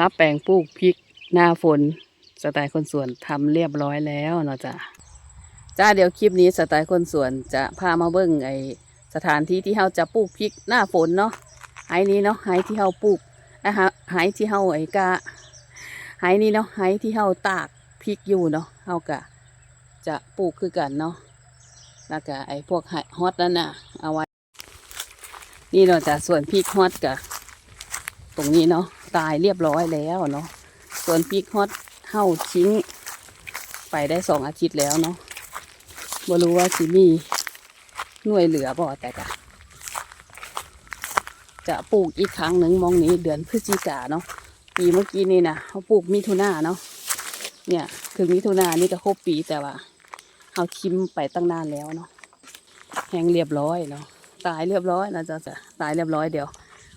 รับแปลงปลูกพริกหน้าฝน สไตล์คนสวนทำเรียบร้อยแล้วเนาะจ้ะจ้าเดี๋ยวคลิปนี้สไตล์คนสวนจะพามาเบิ่งไอสถานที่ที่เราจะปลูกพริกหน้าฝนเนาะไห้นี้เนาะไห้ที่เราปลูกนะฮะไห้ที่เราไอกะไห้นี้เนาะไห้ที่เราตากพริกอยู่เนาะเรากะจะปลูกคือกันเนาะแล้วก็ไอพวกไฮฮอตนั่นน่ะเอาไว้ นี่เนาะจ้ะส่วนพริกฮอตกะตรงนี้เนาะ ตายเรียบร้อยแล้วเนาะส่วนพริกฮอตเห่าทิ้ง ไปได้สองอาทิตย์แล้วเนาะบ่รู้ว่าสิมีหน่วยเหลือบ่แต่กะจะปลูกอีกครั้งหนึ่งมองนี้เดือนพฤศจิกาเนาะปีเมื่อกี้นี่นะเขาปลูกมิถุนาเนาะเนี่ยถึงมิถุนานี่ก็ครบปีแต่ว่าเขาทิมไปตั้งนานแล้วเนาะแห้งเรียบร้อยเนาะตายเรียบร้อยนะจ๊ะจ้ะตายเรียบร้อยเดี๋ยว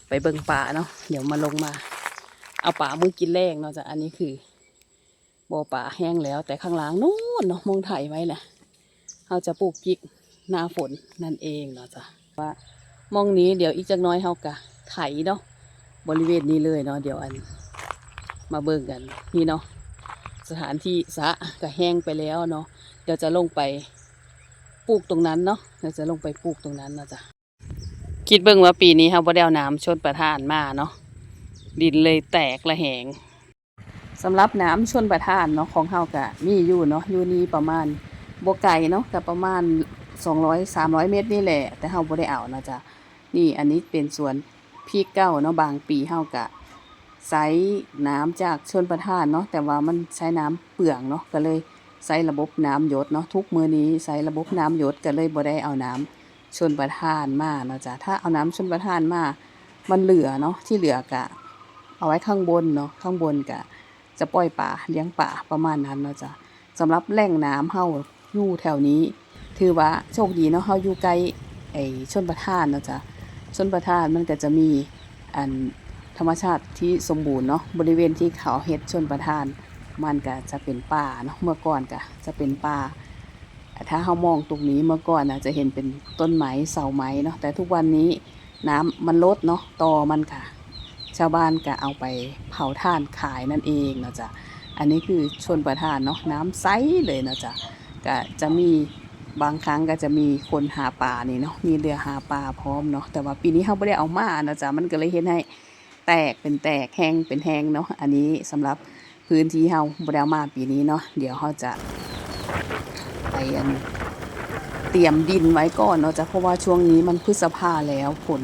ไปเบิ่งป่าเนาะเดี๋ยวมาลงมา เอาป่ามือกินแรงเนาะจ้ะอันนี้คือบ่อป่าแห้งแล้ว แต่ข้างล่างนู้นเนาะมองไถไว้แหละเราจะปลูกพริกหน้าฝนนั่นเองเนาะจ้ะว่ามองนี้เดี๋ยวอีกจักน้อยเฮากะไถเนาะบริเวณนี้เลยเนาะเดี๋ยวอัน มาเบิ่งกันนี่เนาะสถานที่สะก็แห้งไปแล้วเนาะเดี๋ยวจะลงไปปลูกตรงนั้นเนาะเดี๋ยวจะลงไปปลูกตรงนั้นเนาะจ้ะคิดเบิ่งว่าปีนี้เราบ่ได้เอาน้ำชนประทานมาเนาะ ดินเลยแตกละแหงสำหรับน้ำชนประทานเนาะของเฮากะมีอยู่เนาะอยู่นี่ประมาณบ่ไกลเนาะกับประมาณ 200 300 เมตรนี่แหละ แต่เฮาบ่ได้เอานะจ๊ะนี่อันนี้เป็นสวนพริกเก้าเนาะบางปีเฮากะใช้น้ำจากชนประทานเนาะแต่ว่ามันใช้น้ำเปลืองเนาะก็เลยใช้ระบบน้ำหยดเนาะทุกมื้อนี้ใช้ระบบน้ำหยดก็เลยบ่ได้เอาน้ำชนประทานมาเนาะจ๊ะถ้าเอาน้ำชนประทานมามันเหลือเนาะที่เหลือกะ เอาไว้ข้างบนเนาะข้างบนกะจะปล่อยป่าเลี้ยงป่าประมาณนั้นเนาะจ๊ะสำหรับแหล่งน้ำเฮาอยู่แถวนี้ ถือว่าโชคดีเนาะเฮาอยู่ใกล้ไอ้ชนประทานเนาะจ๊ะชนประทานมันก็จะมีอันธรรมชาติที่สมบูรณ์เนาะบริเวณที่เขาเฮ็ดชนประทาน มันก็จะเป็นป่าเนาะเมื่อก่อนก็จะเป็นป่าถ้าเรามองตรงนี้เมื่อก่อนนะจะเห็นเป็นต้นไม้เสาไม้เนาะแต่ทุกวันนี้น้ำมันลดเนาะตอมันค่ะ ชาวบ้านก็เอาไปเผาถ่านขายนั่นเองเนาะจ๊ะอันนี้คือชนประทานเนาะน้ำใสเลยเนาะจ๊ะก็จะมีบางครั้งก็จะมีคนหาปลานี่เนาะมีเรือหาปลาพร้อมเนาะแต่ว่าปีนี้เขาไม่ได้เอามาเนาะจ๊ะมันก็เลยเห็นให้แตกเป็นแตกแห้งเป็นแห้งเนาะอันนี้สำหรับพื้นที่เฮาบ่ได้เอามาปีนี้เนาะเดี๋ยวเขาจะไปอันเตรียมดินไว้ก่อนเนาะจ้ะเพราะว่าช่วงนี้มันพฤษภาแล้วฝน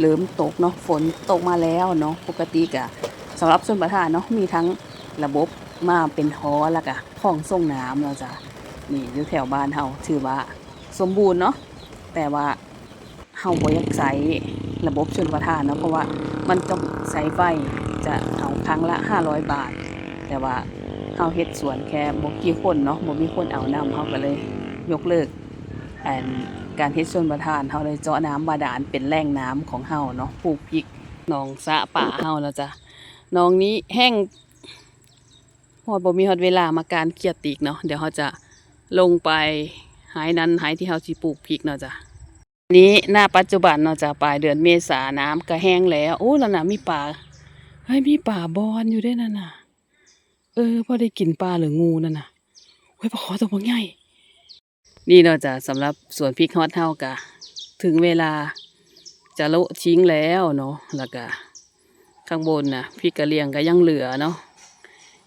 เริ่มตกเนาะฝนตกมาแล้วเนาะปกติกะสำหรับส่วนประทานเนาะมีทั้งระบบมาเป็นฮอแล้วก็คลองส่งน้ำเนาจะนี่อยู่แถวบ้านเฮาถือว่าสมบูรณ์เนาะแต่ว่าเฮาบ่อยากใช้ระบบชนประทานเนาะเพราะว่ามันต้องใช้ไฟจะเอาครั้งละ 500 บาท แต่ว่าเฮาเฮ็ดสวนแค่บ่กี่คนเนาะบ่มีคนเอาน้ำเฮาก็เลยยกเลิกอัน การเฮ็ดชนประทานเฮาเลยเจาะน้ำบาดาลเป็นแหล่งน้ำของเฮาเนาะปลูกพริกหนองสะป่าเฮาแล้วจ้ะหนองนี้แห้งพอบ่มีฮอดเวลามาการเคลียร์ติกเนาะเดี๋ยวเฮาจะลงไปหายนั้นหายที่เฮาสิปลูกพริกเนาะจ้ะนี้หน้าปัจจุบันเนาะจ้ะปลายเดือนเมษาน้ำก็แห้งแล้วโอ้แล้วน่ะมีป่าเฮ้ยมีป่าบอนอยู่ด้วยนั่นน่ะ เออพอได้กินปลาหรืองูนั่นน่ะเฮ้ยปลาขอตัวบางใหญ่ นี่เนาะจ้ะสำหรับสวนพริกฮอตเฮากะถึงเวลาจะโละทิ้งแล้วเนาะแล้วก็ข้างบนนะพริกกระเหรียงก็ยังเหลือเนาะ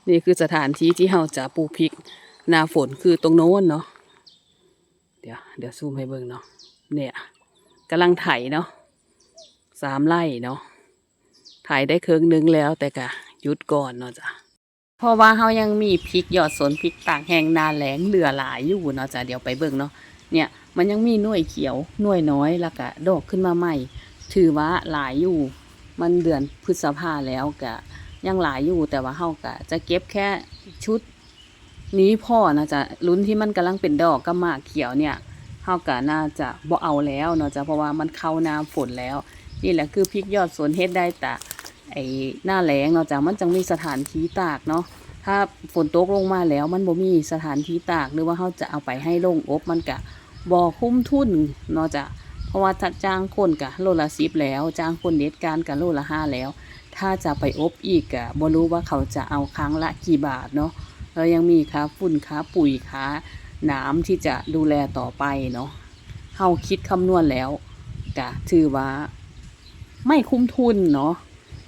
นี่คือสถานที่ที่เฮาจะปลูกพริกหน้าฝนคือตรงโน้นเนาะเดี๋ยวเดี๋ยวซูมให้เบิ่งเนาะเนี่ยกำลังไถเนาะสามไร่เนาะไถได้เครื่องนึงแล้วแต่กะหยุดก่อนเนาะจ้ะ เพราะว่าเขายังมีพริกยอดสนพริกตากแห้งนาแหลงเหลือหลายอยู่เนาะจ้ะเดี๋ยวไปเบิ่งเนาะเนี่ยมันยังมีหน่วยเขียวหน่วยน้อยแล้วก็ดอกขึ้นมาใหม่ ถือว่าหลายอยู่ มันเดือนพฤษภาแล้วก็ยังหลายอยู่แต่ว่าเฮาก็จะเก็บแค่ชุดนี้พ่อนะจ๊ะลุ้นที่มันกำลังเป็นดอกก็มากเขียวเนี่ยเฮาก็น่าจะบ่เอาแล้วเนาะจ้ะเพราะว่ามันเข้าน้าฝนแล้ว นี่แหละคือพริกยอดสนเฮ็ดได้แต่ ไอ้หน้าแล้งเนาะจ้ะมันจังมีสถานที่ตากเนาะถ้าฝนตกลงมาแล้วมันบ่มีสถานที่ตากหรือว่าเขาจะเอาไปให้โล่งอบมันกะบ่คุ้มทุนเนาะจ้ะเพราะว่าถ้าจ้างคนกะโลละสิบแล้วจ้างคนเด็ดการกะโลละห้าแล้ว ถ้าจะไปอบอีกอะบ่รู้ว่าเขาจะเอาครั้งละกี่บาทเนาะแล้วยังมีค่าฝุ่นค่าปุ๋ยค่าน้ำที่จะดูแลต่อไปเนาะเฮาคิดคำนวณแล้วก็ถือว่าไม่คุ้มทุนเนาะ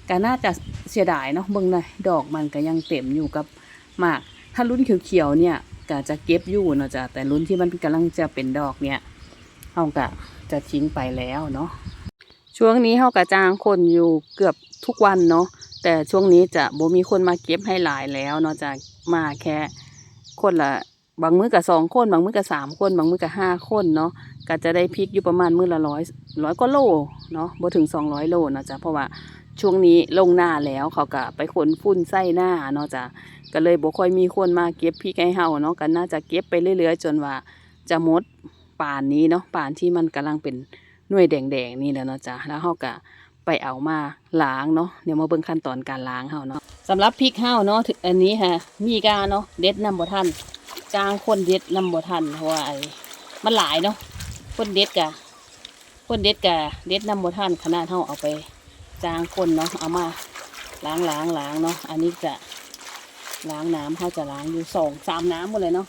ก็น่าจะเสียดายเนาะเบิ่งหน่อยดอกมันก็ยังเต็มอยู่กับหมาก ถ้ารุ่นเขียวๆเนี่ยก็จะเก็บอยู่เนาะจ้ะแต่รุ่นที่มันกำลังจะเป็นดอกเนี่ยเฮาก็จะทิ้งไปแล้วเนาะช่วงนี้เฮากะจ้างคนอยู่เกือบทุกวันเนาะแต่ช่วงนี้จะบ่มีคนมาเก็บให้หลายแล้วเนาะจะมาแค่คนละบางมื้อกับสองคน บางมื้อกับสามคน บางมื้อกับห้าคนเนาะก็จะได้พริกอยู่ประมาณมื้อละร้อยร้อยกว่าโลเนาะบ่ถึงสองร้อยโลเนาะจ้ะเพราะว่า ช่วงนี้ลงหน้าแล้วเขาก็ไปขนฝุ่นใส่หน้าเนาะจ้ะก็เลยบ่ค่อยมีคนมาเก็บพริกให้เฮาเนาะก็น่าจะเก็บไปเรื่อยๆ จนว่าจะหมดป่านนี้เนาะป่านที่มันกำลังเป็นหน่วยแดงๆนี่แล้วเนาะจ้ะแล้วเฮาก็ไปเอามาล้างเนาะเดี๋ยวมาเบิ่งขั้นตอนการล้างเฮาเนาะสำหรับพริกเฮาเนาะถึงอันนี้ฮะมีกาเนาะเด็ดนำบ่ทันจ้างคนเด็ดนำบ่ทันเพราะว่าไอ้มันหลายเนาะคนเด็ดกะคนเด็ดกะเด็ดนำบ่ทันขนาดเฮาเอาไป จางคนเนาะเอามาล้างล้างล้างเนาะอันนี้จะล้างน้ำเฮาจะล้างอยู่สองสามน้ำหมดเลยเนาะ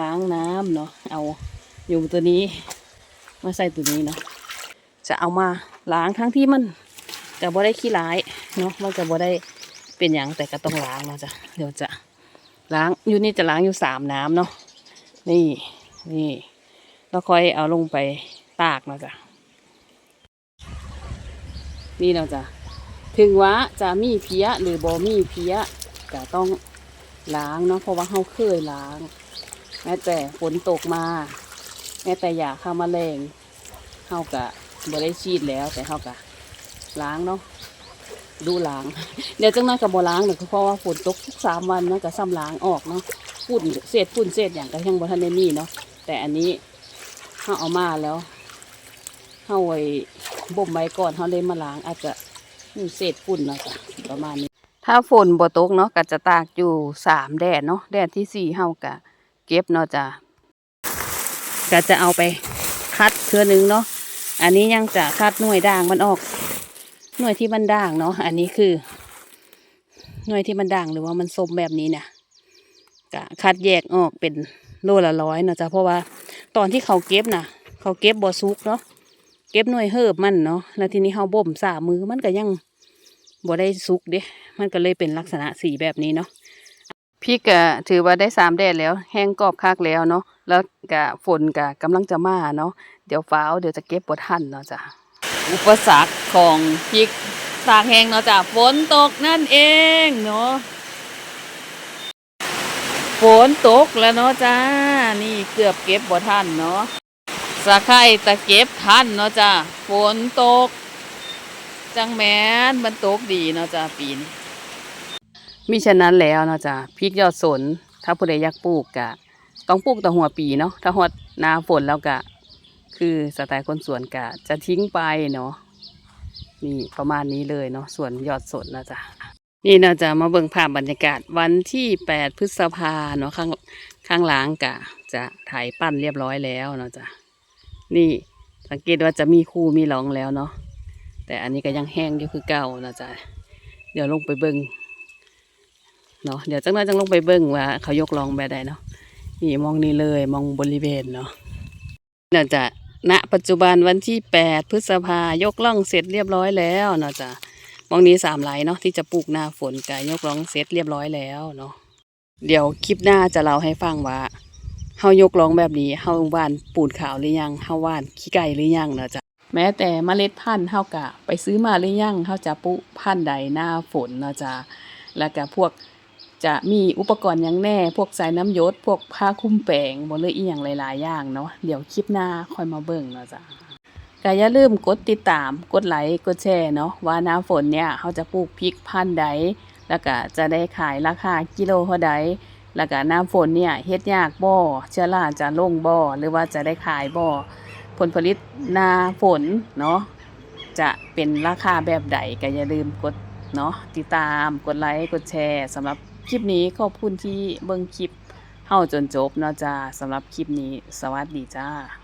ล้างน้ำเนาะเอาอยู่ตัวนี้ มาใส่ตัวนี้เนาะจะเอามาล้างทั้งที่มันจะบ่ได้ขี้ร้ายเนาะมันจะบ่ได้เป็นอย่างแต่ก็ต้องล้างเนาะจ้ะเดี๋ยวจะล้างอยู่นี่จะล้างอยู่สามน้ำเนาะนี่นี่แล้วค่อยเอาลงไปตากเนาะจ้ะ นี่เนาะจ้ะถึงว่าจะมีเพี้ยหรือบ่มีเพี้ยก็ต้องล้างเนาะเพราะว่าเขาเคยล้าง แม้แต่ฝนตกมา แม้แต่อยาฆ่าแมลงเฮากะบ่ได้ฉีดแล้วแต่เฮากะล้างเนาะดูล้าง เดี๋ยวจังนั้นกับบ่ล้างเนาะเพราะว่าฝนตกทุกสามวันนะก็ซ้ำล้างออกเนาะฝุ่นเศษฝุ่นเศษอย่างก็ยังบ่ทันได้มีเนาะแต่อันนี้เฮาเอามาแล้วเฮาไว้ บ่มไว้ก่อนเฮาเลยมาล้างอาจจะมีเศษฝุ่นเนาะจ้ะประมาณนี้ ถ้าฝนบ่ตกเนาะก็จะตากอยู่สามแดดเนาะแดดที่สี่เฮากะเก็บเนาะจ้ะก็จะเอาไปคัดเทือนึงเนาะอันนี้ยังจะคัดหน่วยด่างมันออก หน่วยที่มันด่างเนาะอันนี้คือ หน่วยที่มันด่างหรือว่ามันส้มแบบนี้เนี่ยก็คัดแยกออกเป็นโลละร้อยเนาะจ้ะเพราะว่าตอนที่เขาเก็บน่ะเขาเก็บบ่อซุกเนาะ เก็บหน่วยเฮิบมันเนาะแล้วทีนี้เขาบ่มสามือมันก็ยังบ่ได้ซุกเด้มันก็เลยเป็นลักษณะสีแบบนี้เนาะพี่ก็ถือว่าได้สามแดดแล้ว แห้งกรอบคักแล้วเนาะแล้วก็ฝนก็กำลังจะมาเนาะเดี๋ยวฟ้าวเดี๋ยวจะเก็บบ่ทันเนาะจ้ะอุปสรรคของพริกตากแห้งเนาะจ้ะฝนตกนั่นเองเนาะฝนตกแล้วเนาะจ้า นี่เกือบเก็บบ่ทันเนาะ สะไคร้ตะเก็บทันเนาะจ้ะฝนตก จังแม้นมันตกดีเนาะจ้ะปีนี้มิฉะนั้นแล้วเนาะจ้ะพริกยอดสน ถ้าผู้ใดอยากปลูกกะ ต้องปลูกต่หัวปีเนาะถ้าฮอดหนาฝนแล้วกะ คือสไตล์คนสวนกะ จะทิ้งไปเนาะนี่ประมาณนี้เลยเนาะส่วนยอดสนนะจ๊ะนี่เนาะจะมาเบิ่งภาพบรรยากาศวันที่แปดพฤษภาเนาะข้างข้างหลังกะ จะถ่ายปั้นเรียบร้อยแล้วเนาะจ้ะ นี่สังเกตว่าจะมีคู่มีหลองแล้วเนาะแต่อันนี้ก็ยังแห้งอยู่คือเก่านะจ้ะเดี๋ยวลงไปเบิ่งเนาะเดี๋ยวจังน้อยจังลงไปเบิ่งว่า เขายกลองแบบใดเนาะนี่มองนี่เลยมองบริเวณเนาะเดี๋ยวจะณปัจจุบันวันที่แปดพฤษภายกล่องเสร็จเรียบร้อยแล้วเนาะจ้ะมองนี้สามไหลเนาะที่จะปลูกหน้าฝนกายกล่องเสร็จเรียบร้อยแล้วเนาะเดี๋ยวคลิปหน้าจะเล่าให้ฟังว่า เฮายกลองแบบนี้เฮาว่านปูนขาวหรือยังเฮาว่านขี้ไก่หรือยังเนาะจ้ะแม้แต่เมล็ดพันธุ์เฮากะ ไปซื้อมาหรือยังเฮาจะปลูกพันธุ์ใดหน้าฝนเนาะจ้ะแล้วก็พวกจะมีอุปกรณ์ยังแน่ พวกสายน้ำยศพวกผ้าคลุมแปลงบ่เลยอีหยังหลายๆอย่างเนาะเดี๋ยวคลิปหน้าค่อยมาเบิ่งเนาะจ้ะก็อย่าลืมกดติดตามกดไลค์กดแชร์เนาะว่าหน้าฝนเนี่ยเขาจะปลูกพริกพันธุ์ใดแล้วก็จะได้ขายราคากิโลเท่าใด แล้วก็หน้าฝนเนี่ยเฮ็ดยากบ่อเชื้อราจะลงบ่อหรือว่าจะได้ขายบ่อผลผลิตหน้าฝนเนาะจะเป็นราคาแบบใดก็อย่าลืมกดเนาะติดตามกดไลค์กดแชร์สำหรับคลิปนี้ขอบคุณที่เบิ่งคลิปเฮาจนจบเนาะจ้าสำหรับคลิปนี้ สวัสดีจ้า